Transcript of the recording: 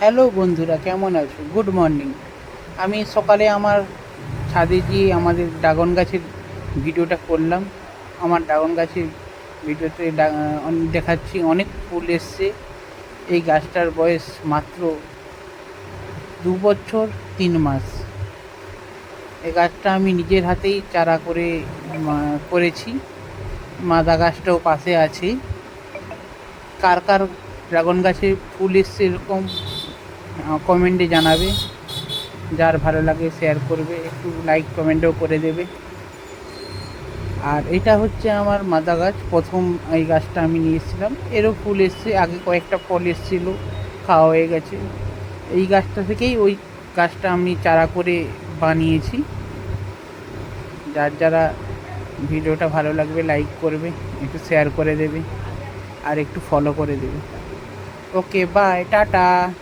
Hello বন্ধুরা, কেমন আছো? গুড মর্নিং আমি সকালে আমার ছাদে গিয়ে আমাদের ড্রাগন গাছের ভিডিওটা করলাম। আমার ড্রাগন গাছের ভিডিওতে দেখাচ্ছি, অনেক ফুল এসছে। এই গাছটার বয়স মাত্র দু বছর তিন মাস। এই গাছটা আমি নিজের হাতেই চারা করে করেছি। মাদা গাছটাও পাশে আছে। কার কার ড্রাগন গাছে ফুল এসছে এরকম কমেন্টে জানাবে। যার ভালো লাগে শেয়ার করবে, একটু লাইক কমেন্টও করে দেবে। আর এটা হচ্ছে আমার মাদা গাছ। প্রথম এই গাছটা আমি নিয়ে এসেছিলাম। এরও ফুল এসছে। আগে কয়েকটা ফল এসেছিল, খাওয়া হয়ে গেছে। এই গাছটা থেকেই ওই গাছটা আমি চারা করে বানিয়েছি। যার যারা ভিডিওটা ভালো লাগবে লাইক করবে, একটু শেয়ার করে দেবে, আর একটু ফলো করে দেবে। Okay bye tata.